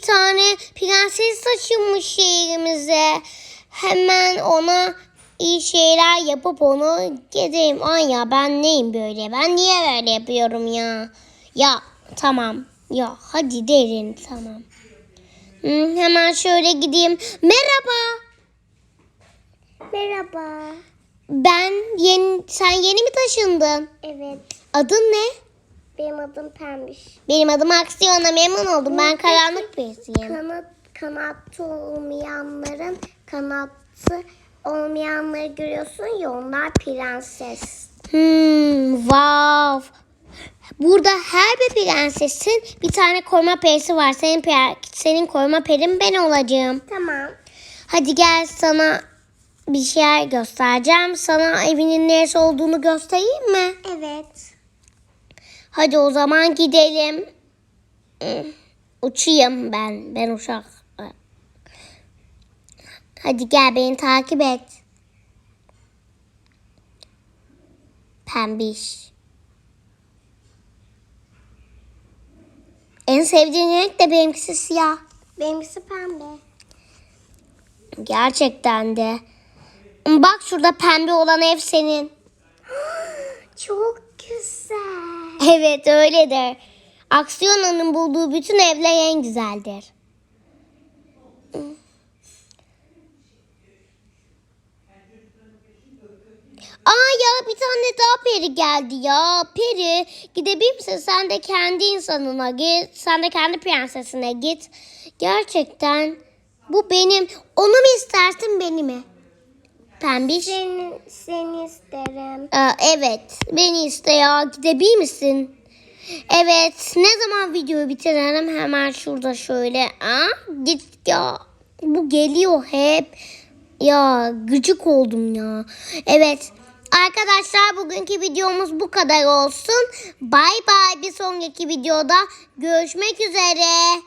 tane prenses taşınmış şehrimize. Hemen ona iyi şeyler yapıp onu gideyim. Ay ya ben neyim böyle? Ben niye böyle yapıyorum ya? Ya tamam. Ya hadi derin tamam. Hmm, hemen şöyle gideyim. Merhaba. Merhaba. Ben yeni sen yeni mi taşındın? Evet. Adın ne? Adım Pembiş. Benim adım Aksiyon'a memnun oldum. Ben karanlık birisiyim. Kanat kanatlı olmayanların kanatlı olmayanları görüyorsun ya onlar prenses. Hmm, wow. Burada her bir prensesin bir tane koruma perisi var. Senin per, senin koruma perin ben olacağım. Tamam. Hadi gel sana bir şeyler göstereceğim. Sana evinin neresi olduğunu göstereyim mi? Evet. Hadi o zaman gidelim. Hmm, Uçayım ben. Ben uçak. Hadi gel beni takip et. Pembiş. En sevdiğin renk de benimkisi siyah. Benimkisi pembe. Gerçekten de. Bak şurada pembe olan ev senin. Çok güzel. Evet öyledir. Aksiyona'nın bulduğu bütün evler en güzeldir. Aa ya bir tane daha peri geldi ya. Peri gidebilir misin? Sen de kendi insanına git. Sen de kendi prensesine git. Gerçekten bu benim. Onu mu istersin beni mi? Pembiş. Seni, seni isterim. Aa, evet. Beni iste ya. Gidebilir misin? Evet. Ne zaman videoyu bitirelim? Hemen şurada şöyle. Aa, git ya. Bu geliyor hep. Ya gıcık oldum ya. Evet. Arkadaşlar bugünkü videomuz bu kadar olsun. Bay bay. Bir sonraki videoda görüşmek üzere.